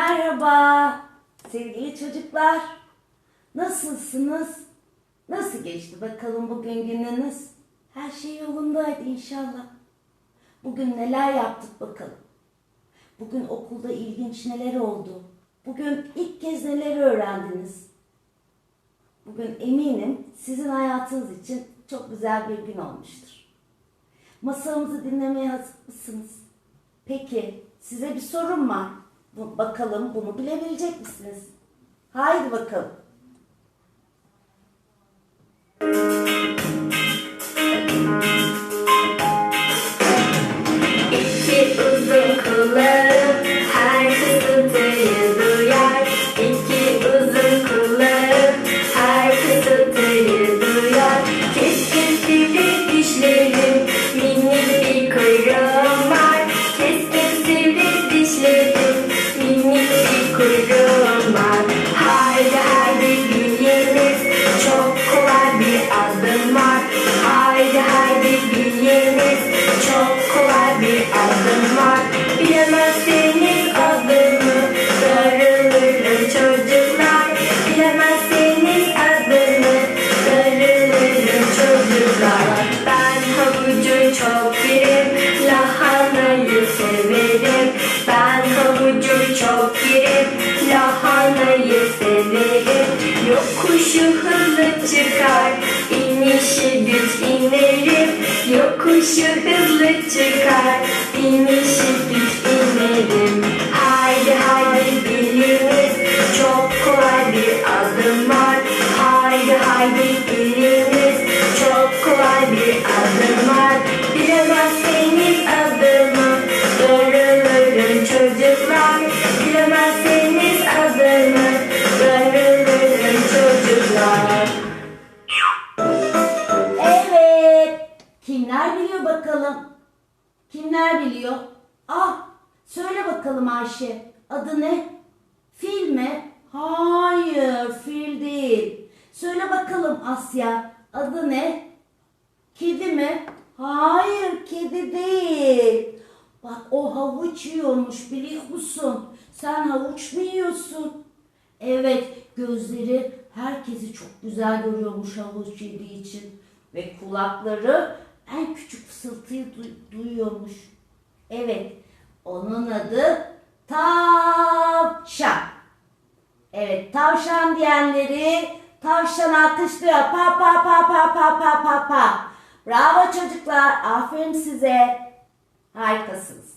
Merhaba sevgili çocuklar. Nasılsınız? Nasıl geçti bakalım bugün gününüz? Her şey yolundaydı inşallah. Bugün neler yaptık bakalım. Bugün okulda ilginç neler oldu? Bugün ilk kez neler öğrendiniz? Bugün eminim sizin hayatınız için çok güzel bir gün olmuştur. Masalımızı dinlemeye hazır mısınız? Peki size bir sorum var. Bu, bakalım bunu bilebilecek misiniz? Haydi bakalım. Yokuşu hızlı çıkar, inişi düz inerim. Yokuşu hızlı çıkar, inişi Kimler biliyor bakalım? Kimler biliyor? Ah, söyle bakalım Ayşe. Adı ne? Fil mi? Hayır, fil değil. Söyle bakalım Asya. Adı ne? Kedi mi? Hayır, kedi değil. Bak o havuç yiyormuş biliyor musun? Sen havuç mu yiyorsun? Evet, gözleri herkesi çok güzel görüyormuş havuç yediği için. Ve kulakları en küçük fısıltıyı duy- duyuyormuş. Evet, onun adı tavşan. Evet, tavşan diyenleri tavşan alkışlıyor. Pa pa pa pa pa pa pa pa. Bravo çocuklar, aferin size. Harikasınız.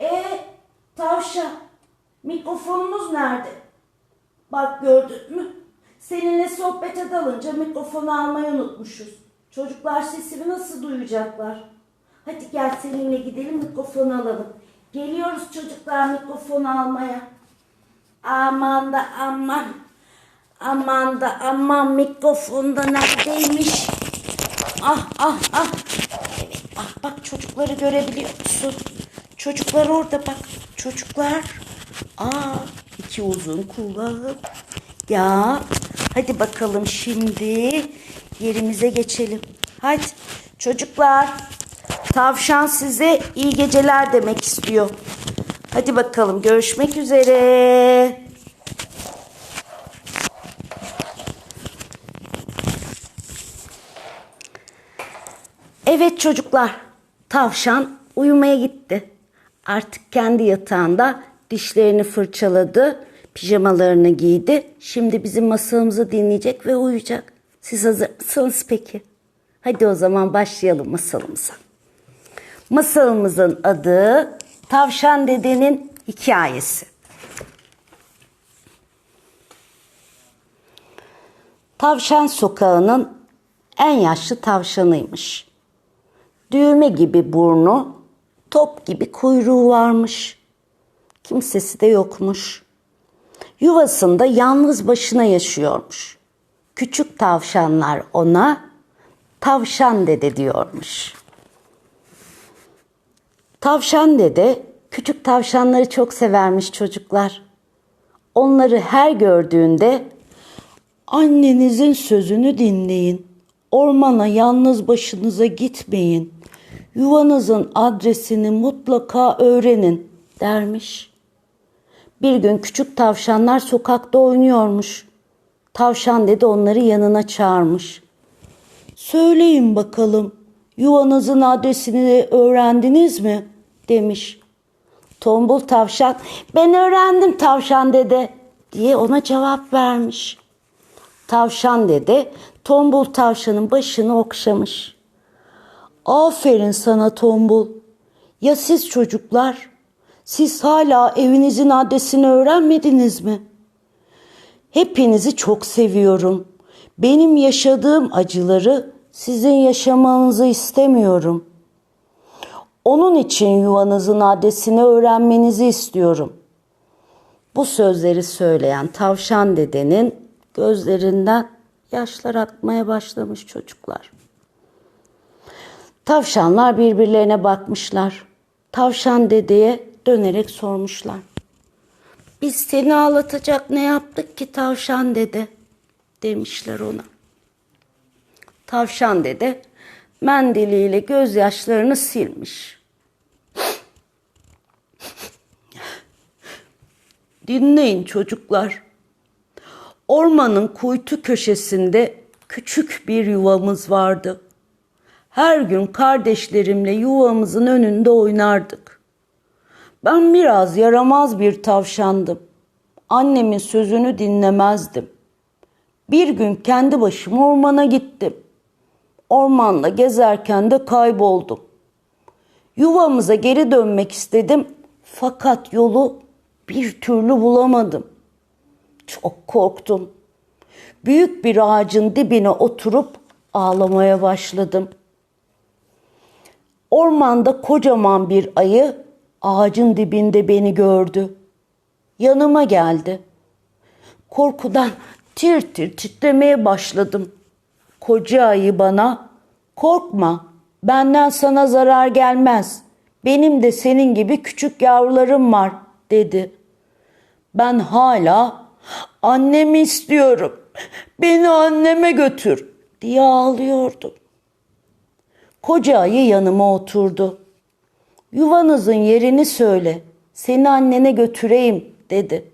E tavşan, mikrofonumuz nerede? Bak gördün mü? Seninle sohbete dalınca mikrofonu almayı unutmuşuz. Çocuklar sesimi nasıl duyacaklar? Hadi gel seninle gidelim mikrofonu alalım. Geliyoruz çocuklar mikrofonu almaya. Aman da aman. Aman da aman mikrofonda neredeymiş? Ah ah ah. Evet bak bak çocukları görebiliyor musun? Çocuklar orada bak. Çocuklar. Aa iki uzun kulağım. Ya hadi bakalım şimdi yerimize geçelim. Hadi çocuklar. Tavşan size iyi geceler demek istiyor. Hadi bakalım görüşmek üzere. Evet çocuklar, tavşan uyumaya gitti. Artık kendi yatağında dişlerini fırçaladı, pijamalarını giydi. Şimdi bizim masalımızı dinleyecek ve uyuyacak. Siz hazır mısınız peki? Hadi o zaman başlayalım masalımıza. Masalımızın adı Tavşan Dedenin Hikayesi. Tavşan sokağının en yaşlı tavşanıymış. Düğme gibi burnu, top gibi kuyruğu varmış. Kimsesi de yokmuş. Yuvasında yalnız başına yaşıyormuş. Küçük tavşanlar ona tavşan dede diyormuş. Tavşan dede küçük tavşanları çok severmiş çocuklar. Onları her gördüğünde annenizin sözünü dinleyin. Ormana yalnız başınıza gitmeyin. Yuvanızın adresini mutlaka öğrenin dermiş. Bir gün küçük tavşanlar sokakta oynuyormuş. Tavşan dedi onları yanına çağırmış. Söyleyin bakalım yuvanızın adresini öğrendiniz mi? demiş. Tombul tavşan ben öğrendim tavşan dede diye ona cevap vermiş. Tavşan dede tombul tavşanın başını okşamış. Aferin sana tombul. Ya siz çocuklar? Siz hala evinizin adresini öğrenmediniz mi? Hepinizi çok seviyorum. Benim yaşadığım acıları sizin yaşamanızı istemiyorum. Onun için yuvanızın adresini öğrenmenizi istiyorum. Bu sözleri söyleyen tavşan dedenin gözlerinden yaşlar akmaya başlamış çocuklar. Tavşanlar birbirlerine bakmışlar. Tavşan dedeye dönerek sormuşlar. Biz seni ağlatacak ne yaptık ki tavşan dede? Demişler ona. Tavşan dede mendiliyle gözyaşlarını silmiş. Dinleyin çocuklar. Ormanın kuytu köşesinde küçük bir yuvamız vardı. Her gün kardeşlerimle yuvamızın önünde oynardık. Ben biraz yaramaz bir tavşandım. Annemin sözünü dinlemezdim. Bir gün kendi başıma ormana gittim. Ormanda gezerken de kayboldum. Yuvamıza geri dönmek istedim fakat yolu bir türlü bulamadım. Çok korktum. Büyük bir ağacın dibine oturup ağlamaya başladım. Ormanda kocaman bir ayı ağacın dibinde beni gördü. Yanıma geldi. Korkudan tir tir titremeye başladım. Koca ayı bana korkma benden sana zarar gelmez. Benim de senin gibi küçük yavrularım var dedi. Ben hala annemi istiyorum. Beni anneme götür diye ağlıyordum. Koca ayı yanıma oturdu. Yuvanızın yerini söyle. Seni annene götüreyim dedi.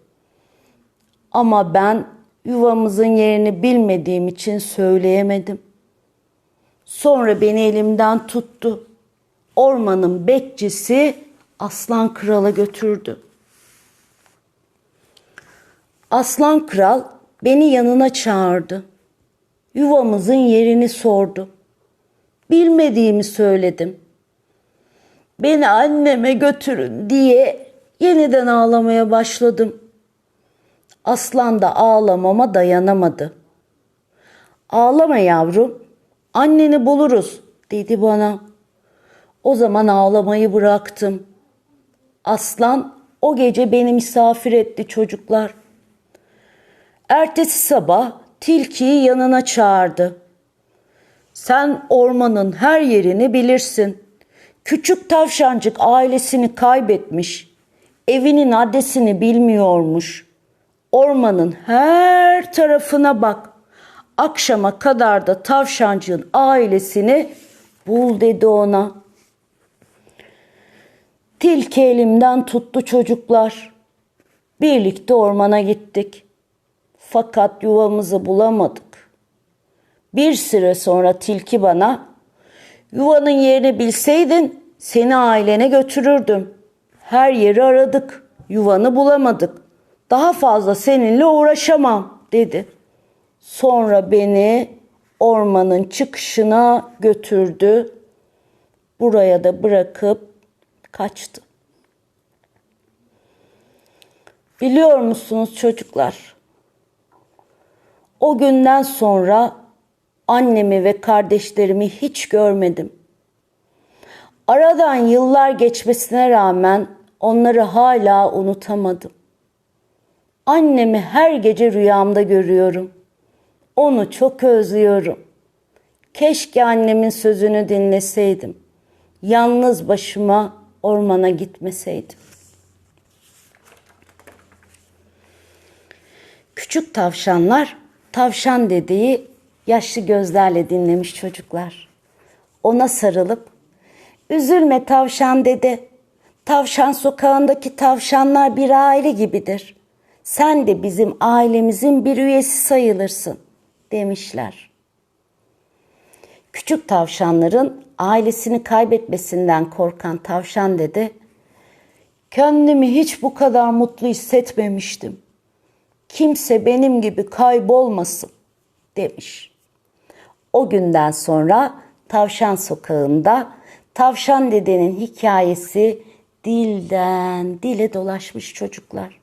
Ama ben yuvamızın yerini bilmediğim için söyleyemedim. Sonra beni elimden tuttu. Ormanın bekçisi Aslan Kral'a götürdü. Aslan Kral beni yanına çağırdı. Yuvamızın yerini sordu. Bilmediğimi söyledim. Beni anneme götürün diye yeniden ağlamaya başladım. Aslan da ağlamama dayanamadı. Ağlama yavrum, anneni buluruz dedi bana. O zaman ağlamayı bıraktım. Aslan o gece beni misafir etti çocuklar. Ertesi sabah tilkiyi yanına çağırdı. Sen ormanın her yerini bilirsin. Küçük tavşancık ailesini kaybetmiş. Evinin adresini bilmiyormuş. Ormanın her tarafına bak. Akşama kadar da tavşancığın ailesini bul dedi ona. Tilki elimden tuttu çocuklar. Birlikte ormana gittik. Fakat yuvamızı bulamadık. Bir süre sonra tilki bana yuvanın yerini bilseydin seni ailene götürürdüm. Her yeri aradık. Yuvanı bulamadık. Daha fazla seninle uğraşamam dedi. Sonra beni ormanın çıkışına götürdü. Buraya da bırakıp kaçtı. Biliyor musunuz çocuklar? O günden sonra annemi ve kardeşlerimi hiç görmedim. Aradan yıllar geçmesine rağmen onları hala unutamadım. Annemi her gece rüyamda görüyorum. Onu çok özlüyorum. Keşke annemin sözünü dinleseydim. Yalnız başıma ormana gitmeseydim. Küçük tavşanlar tavşan dedeyi yaşlı gözlerle dinlemiş çocuklar. Ona sarılıp üzülme tavşan dede. Tavşan sokağındaki tavşanlar bir aile gibidir. Sen de bizim ailemizin bir üyesi sayılırsın demişler. Küçük tavşanların ailesini kaybetmesinden korkan tavşan dede, kendimi hiç bu kadar mutlu hissetmemiştim. Kimse benim gibi kaybolmasın demiş. O günden sonra Tavşan Sokağı'nda Tavşan Dede'nin hikayesi dilden dile dolaşmış çocuklar.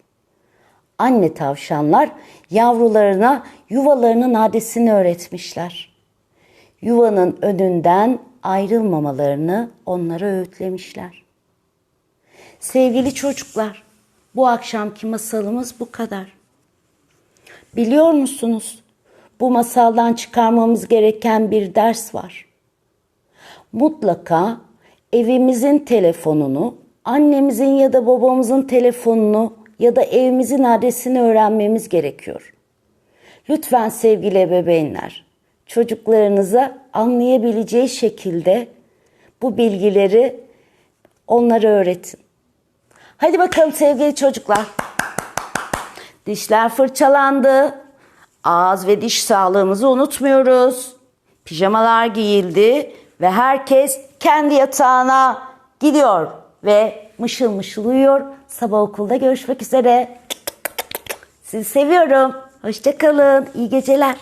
Anne tavşanlar yavrularına yuvalarının adresini öğretmişler. Yuvanın önünden ayrılmamalarını onlara öğütlemişler. Sevgili çocuklar, bu akşamki masalımız bu kadar. Biliyor musunuz? Bu masaldan çıkarmamız gereken bir ders var. Mutlaka evimizin telefonunu, annemizin ya da babamızın telefonunu ya da evimizin adresini öğrenmemiz gerekiyor. Lütfen sevgili ebeveynler, çocuklarınıza anlayabileceği şekilde bu bilgileri onlara öğretin. Hadi bakalım sevgili çocuklar. Dişler fırçalandı. Ağız ve diş sağlığımızı unutmuyoruz. Pijamalar giyildi ve herkes kendi yatağına gidiyor ve mışıl mışıl uyuyor. Sabah okulda görüşmek üzere. Sizi seviyorum. Hoşçakalın. İyi geceler.